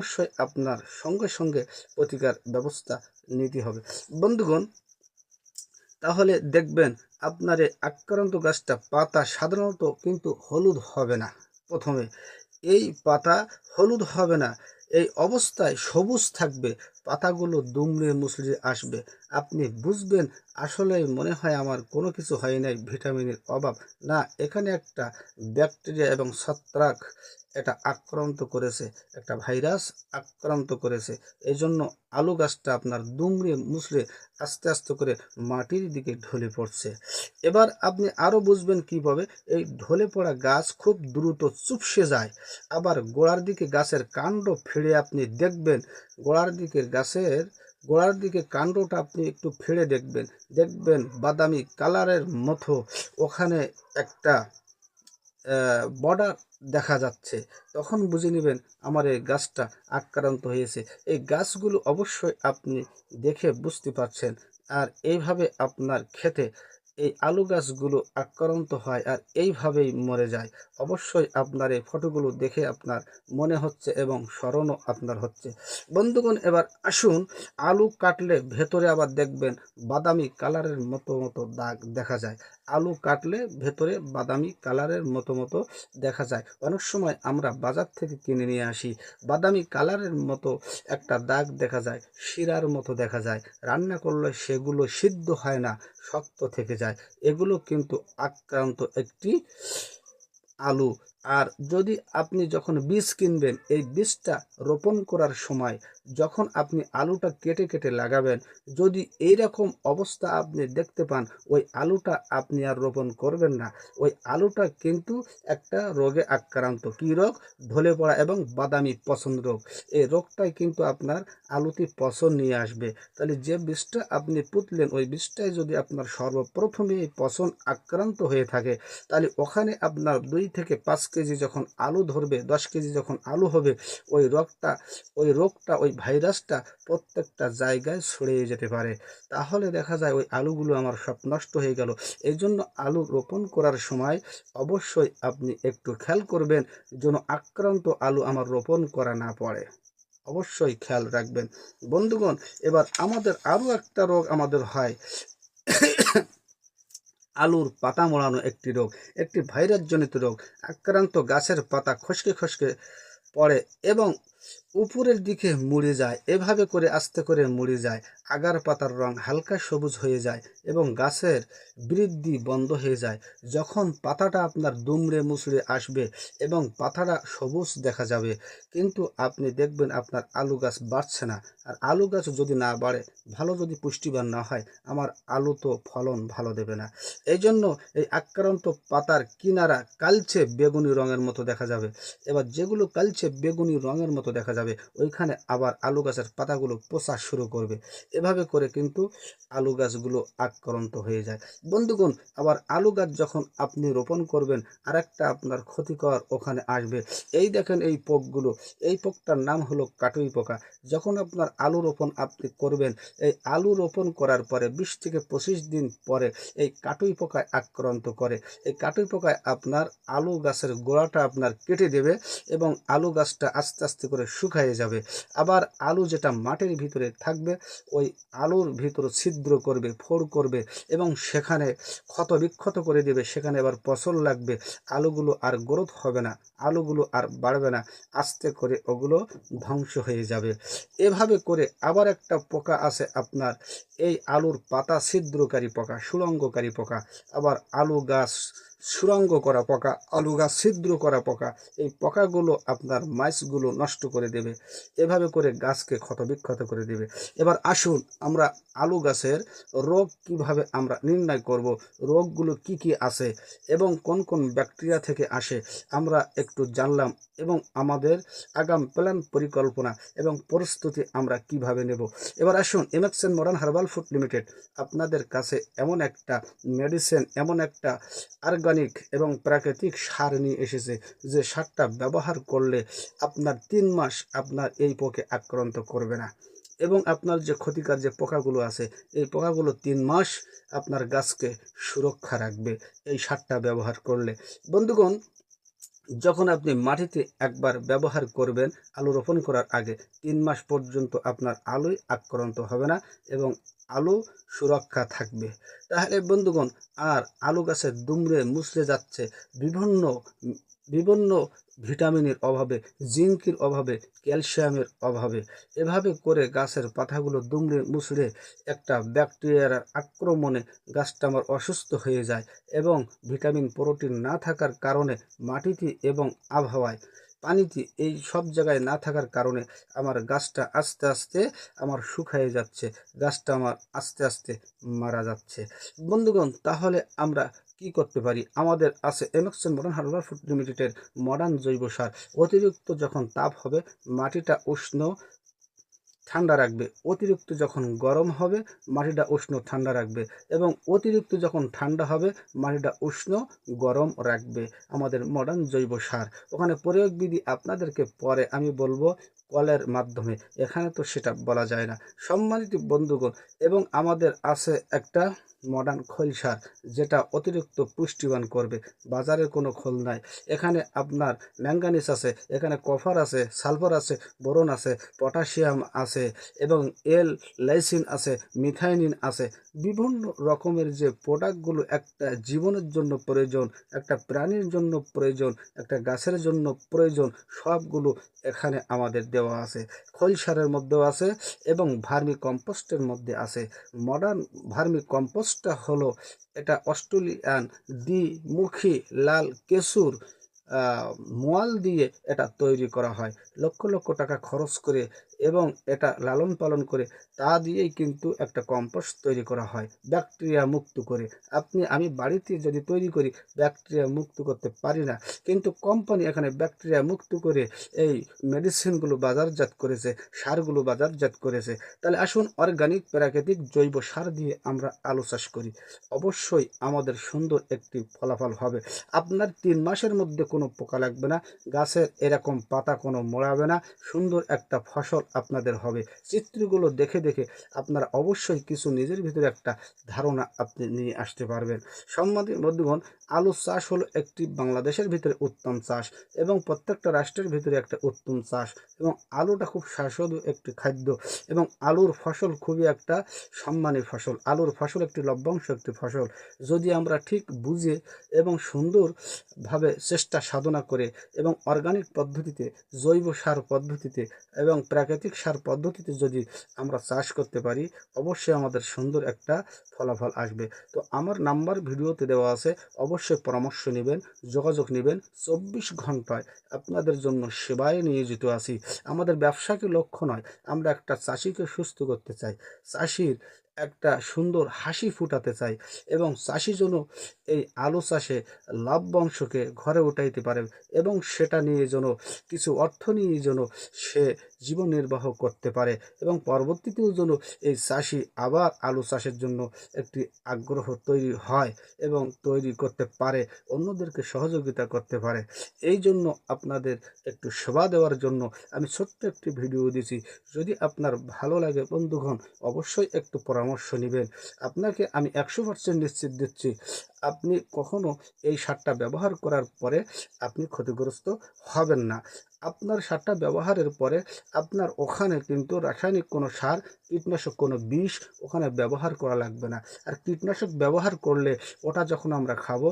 অবশ্যই আপনার সঙ্গে সঙ্গে প্রতিকার ব্যবস্থা নিতে হবে। বন্ধুগণ, তাহলে দেখবেন আপনার এই আক্রান্ত গাছটা পাতা সাধারণত কিন্তু হলুদ হবে না প্রথমে। এই পাতা হলুদ হবে না, এই অবস্থায় সবুজ থাকবে পাতাগুলো দুমড়ে মুচড়ে আসবে। আপনি বুঝবেন আসলে মনে হয় আমার কোনো কিছু হয় নাই, ভিটামিনের অভাব। না, এখানে একটা ব্যাকটেরিয়া এবং ছত্রাক এটা আক্রান্ত করেছে, একটা ভাইরাস আক্রান্ত করেছে। এই জন্য আলু গাছটা আপনার দুমড়ে মুচড়ে আস্তে আস্তে করে মাটির দিকে ঢলে পড়ছে। এবার আপনি আরও বুঝবেন কীভাবে এই ঢলে পড়া গাছ খুব দ্রুত চুপসে যায়। আবার গোড়ার দিকে গাছের কাণ্ড ফিরে আপনি দেখবেন, গোড়ার দিকে গাছের গোড়ার দিকে কাণ্ডটা আপনি একটু ফেলে দেখবেন। দেখবেন বাদামি কালারের মতো ওখানে একটা বর্ডার দেখা যাচ্ছে। তখন বুঝে নেবেন আমার এই গাছটা আক্রান্ত হয়েছে। এই গাছগুলো অবশ্যই আপনি দেখে বুঝতে পারছেন। আর এইভাবে আপনার খেতে এই আলু গাছগুলো আক্রান্ত হয় আর এইভাবেই মরে যায়। অবশ্যই আপনার এই ফটোগুলো দেখে আপনার মনে হচ্ছে এবং স্মরণও আপনার হচ্ছে। বন্ধুগণ, এবার আসুন, আলু কাটলে ভেতরে আবার দেখবেন বাদামি কালারের মতো মতো দাগ দেখা যায়। আলু কাটলে ভেতরে বাদামি কালারের মতো মতো দেখা যায়। অনেক সময় আমরা বাজার থেকে কিনে নিয়ে আসি, বাদামি কালারের মতো একটা দাগ দেখা যায়, শিরার মতো দেখা যায়। রান্না করলে সেগুলো সিদ্ধ হয় না, শক্ত থেকে যায়। এগুলো কিন্তু আক্রান্ত একটি আলু। আর যদি আপনি যখন বীজ কিনবেন, এই বীজটা রোপণ করার সময় যখন আপনি আলুটা কেটে কেটে লাগাবেন, যদি এই রকম অবস্থা আপনি দেখতে পান, ওই আলুটা আপনি আর রোপণ করবেন না। ওই আলুটা কিন্তু একটা রোগে আক্রান্ত। কী রোগ? ঢলে পড়া এবং বাদামি পছন্দ রোগ। এই রোগটাই কিন্তু আপনার আলুতে পছন্দ নিয়ে আসবে। তাহলে যে বীজটা আপনি পুতলেন, ওই বীজটাই যদি আপনার সর্বপ্রথমে এই পছন্দ আক্রান্ত হয়ে থাকে, তাহলে ওখানে আপনার দুই থেকে পাঁচ কেজি যখন আলু ধরবে, দশ কেজি যখন আলু হবে, ওই রোগটা ওই রোগটা, ওই ভাইরাসটা প্রত্যেকটা জায়গায় ছড়িয়ে যেতে পারে। তাহলে দেখা যায় ওই আলুগুলো আমার সব নষ্ট হয়ে গেল। এই জন্য আলু রোপণ করার সময় অবশ্যই আপনি একটু খেয়াল করবেন যেন আক্রান্ত আলু আমার রোপণ করা না পড়ে। অবশ্যই খেয়াল রাখবেন। বন্ধুগণ, এবার আমাদের আরও একটা রোগ আমাদের হয়। আলুর পাতা মোড়ানো একটি রোগ, একটি ভাইরাসজনিত রোগ। আক্রান্ত গাছের পাতা খসকে খসকে পড়ে এবং উপরের দিকে মুড়ে যায়, এভাবে করে আস্তে করে মুড়ে যায়, আগার পাতার রং হালকা সবুজ হয়ে যায় এবং গাছের বৃদ্ধি বন্ধ হয়ে যায়। যখন পাতাটা আপনার দুমড়ে মুচড়ে আসবে এবং পাতাটা সবুজ দেখা যাবে, কিন্তু আপনি দেখবেন আপনার আলু গাছ বাড়ছে না। আর আলু গাছ যদি না বাড়ে, ভালো যদি পুষ্টিবান না হয়, আমার আলু তো ফলন ভালো দেবে না। এই জন্য এই আক্রান্ত পাতার কিনারা কালচে বেগুনি রঙের মতো দেখা যাবে। এবার যেগুলো কালচে বেগুনি রঙের মতো দেখা যাবে। ওইখানে আবার আলু গাছের পাতাগুলো পোষা শুরু করবে। এভাবে করে কিন্তু আলু গাছগুলো আক্রান্ত হয়ে যায়। বন্ধুগণ, আবার আলু গাছ যখন আপনি রোপণ করবেন, আরেকটা আপনার ক্ষতিকর ওখানে আসবে। এই দেখেন এই পোকগুলো। এই পোকটার নাম হলো কাটুই পোকা। যখন আপনার আলু রোপণ আপনি করবেন, এই আলু রোপণ করার পরে বিশ থেকে পঁচিশ দিন পরে এই কাটুই পোকায় আক্রান্ত করে। এই কাটুই পোকায় আপনার আলু গাছের গোড়াটা আপনার কেটে দেবে এবং আলু গাছটা আস্তে আস্তে করে শুকায়ে যাবে। আবার আলু যেটা মাটির ভিতরে থাকবে, ওই আলুর ভিতর ছিদ্র করবে, ফোড় করবে এবং সেখানে ক্ষত বিক্ষত করে দেবে। সেখানে আবার ফসল লাগবে। আলুগুলো আর গ্রোথ হবে না, আলুগুলো আর বাড়বে না। আস্তে করে ওগুলো ধ্বংস হয়ে যাবে। এভাবে করে আবার একটা পোকা আছে আপনার, এই আলুর পাতা, ছিদ্রকারী পোকা সুরঙ্গকারী পোকা। আবার আলু গাছ সুরঙ্গ করা পোকা আলু গাছ ছিদ্র করা পোকা, এই পোকাগুলো আপনার মাইসগুলো নষ্ট করে দেবে। এভাবে করে গাছকে ক্ষতবিক্ষত করে দেবে। এবার আসুন আমরা আলু গাছের রোগ কীভাবে আমরা নির্ণয় করব, রোগগুলো কি কি আছে এবং কোন কোন ব্যাকটেরিয়া থেকে আসে আমরা একটু জানলাম এবং আমাদের আগাম প্ল্যান পরিকল্পনা এবং প্রস্তুতি আমরা কীভাবে নেব। এবার আসুন MXN modern herbal food limited, আপনাদের কাছে এমন একটা মেডিসিন, এমন একটা অর্গানিক এবং প্রাকৃতিক সার নিয়ে এসেছে। যে সারটা ব্যবহার করলে আপনার তিন মাস আপনার এই পোকে আক্রান্ত করবে না। এবং আপনার যে ক্ষতিকার যে পোকাগুলো আছে, এই পোকাগুলো তিন মাস আপনার গাছকে সুরক্ষা রাখবে এই সারটা ব্যবহার করলে। বন্ধুগণ যখন আপনি মাটিতে একবার ব্যবহার করবেন আলু রোপণ করার আগে, তিন মাস পর্যন্ত আপনার আলুই আক্রান্ত হবে না এবং আলু সুরক্ষা থাকবে। তাহলে বন্ধুগণ, আর আলু গাছের দুমড়ে মুচড়ে যাচ্ছে বিভিন্ন বিভিন্ন ভিটামিনের অভাবে, জিঙ্কের অভাবে, ক্যালসিয়ামের অভাবে এভাবে করে গাছের পাতাগুলো দুমড়ে মুচড়ে একটা ব্যাকটেরিয়ার আক্রমণে গাছটা আমার অসুস্থ হয়ে যায় এবং ভিটামিন, প্রোটিন না থাকার কারণে মাটিতে এবং আবহাওয়ায় পানিতে এই সব জায়গায় না থাকার কারণে আমার গাছটা আস্তে আস্তে আমার শুকায়ে যাচ্ছে, গাছটা আমার আস্তে আস্তে মারা যাচ্ছে। বন্ধুগণ, তাহলে আমরা কি করতে পারি? আমাদের আছে এমএক্সএন মডার্ন হার্বাল ফুড লিমিটেডের মডার্ন জৈব সার। অতিরিক্ত যখন তাপ হবে, মাটিটা উষ্ণ ঠান্ডা রাখবে। অতিরিক্ত যখন গরম হবে, মাটিটা উষ্ণ ঠান্ডা রাখবে এবং অতিরিক্ত যখন ঠান্ডা হবে, মাটিটা উষ্ণ গরম রাখবে। আমাদের মডার্ন জৈব সার। ওখানে প্রয়োগ বিধি আপনাদেরকে পরে আমি বলব কলের মাধ্যমে। এখানে তো সেটা বলা যায় না। সম্মানিত বন্ধুগণ, এবং আমাদের আছে একটা মডার্ন খৈল সার, যেটা অতিরিক্ত পুষ্টিবান করবে। বাজারে কোনো খোল নাই। এখানে আপনার ম্যাঙ্গানিস আছে, এখানে কফার আছে, সালফার আছে, বোরন আছে, পটাশিয়াম আছে এবং এল লাইসিন আছে, মিথাইনিন আছে। বিভিন্ন রকমের যে প্রোডাক্টগুলো একটা জীবনের জন্য প্রয়োজন, একটা প্রাণীর জন্য প্রয়োজন, একটা গাছের জন্য প্রয়োজন, সবগুলো এখানে আমাদের দেওয়া আছে। খৈল সারের মধ্যেও আছে এবং ভার্মি কম্পোস্টের মধ্যে আছে। মডার্ন ভার্মি কম্পোস্টটা হলো এটা অস্ট্রেলিয়ান দ্বিমুখী লাল কেশুর মোয়াল দিয়ে এটা তৈরি করা হয়। লক্ষ লক্ষ টাকা খরচ করে এবং এটা লালন পালন করে, তা দিয়েই কিন্তু একটা কম্পোস্ট তৈরি করা হয়, ব্যাকটেরিয়া মুক্ত করে। আপনি, আমি বাড়িতে যদি তৈরি করি, ব্যাকটেরিয়া মুক্ত করতে পারি না। কিন্তু কোম্পানি এখানে ব্যাকটেরিয়া মুক্ত করে এই মেডিসিনগুলো বাজারজাত করেছে, সারগুলো বাজারজাত করেছে। তাহলে আসুন, অর্গানিক প্রাকৃতিক জৈব সার দিয়ে আমরা আলু চাষ করি। অবশ্যই আমাদের সুন্দর একটি ফলাফল হবে। আপনার তিন মাসের মধ্যে কোনো পোকা লাগবে না, গাছের এরকম পাতা কোনো মোড়াবে না, সুন্দর একটা ফসল আপনাদের হবে। চিত্রগুলো দেখে দেখে আপনারা অবশ্যই কিছু নিজের ভিতরে একটা ধারণা আপনি নিয়ে আসতে পারবেন। সম্মানিত বন্ধুগণ আলু চাষ হলো একটি বাংলাদেশের ভিতরে উত্তম চাষ এবং প্রত্যেকটা রাষ্ট্রের ভিতরে একটা উত্তম চাষ এবং আলুটা খুব সুস্বাদু একটি খাদ্য এবং আলুর ফসল খুবই একটা সম্মানী ফসল। আলুর ফসল একটি লভ্যাংশ একটি ফসল। যদি আমরা ঠিক বুঝে এবং সুন্দরভাবে চেষ্টা সাধনা করে এবং অর্গানিক পদ্ধতিতে, জৈব সার পদ্ধতিতে এবং প্রাকৃতিক সার পদ্ধতিতে যদি আমরা চাষ করতে পারি, অবশ্যই আমাদের সুন্দর একটা ফলাফল আসবে। তো আমার নাম্বার ভিডিওতে দেওয়া আছে, অবশ্যই পরামর্শ নেবেন, যোগাযোগ নেবেন। চব্বিশ ঘন্টায় আপনাদের জন্য সেবায় নিয়োজিত আছি। আমাদের ব্যবসাকে লক্ষ্য নয়, আমরা একটা চাষিকে সুস্থ করতে চাই। চাষির একটা সুন্দর হাসি ফুটাতে চাই এবং চাষি যেন এই আলু চাষে লাভবংশকে ঘরে উঠাইতে পারে এবং সেটা নিয়ে যেন কিছু অর্থ নিয়ে যেন সে জীবন নির্বাহ করতে পারে এবং পরবর্তীতেও যেন এই চাষি আবার আলু চাষের জন্য একটি আগ্রহ তৈরি হয় এবং তৈরি করতে পারে, অন্যদেরকে সহযোগিতা করতে পারে। এই জন্য আপনাদের একটু সেবা দেওয়ার জন্য আমি ছোট্ট একটি ভিডিও দিয়েছি যদি আপনার ভালো লাগে বন্ধুগণ, অবশ্যই একটু পরামর্শ নেবেন। আপনাকে আমি একশো পার্সেন্ট নিশ্চিত দিচ্ছি, আপনি কখনো এই সারটা ব্যবহার করার পরে আপনি ক্ষতিগ্রস্ত হবেন না। আপনার সারটা ব্যবহারের পরে আপনার ওখানে কিন্তু রাসায়নিক কোনো সার, কীটনাশক কোনো বিষ ওখানে ব্যবহার করা লাগবে না। আর কীটনাশক ব্যবহার করলে ওটা যখন আমরা খাব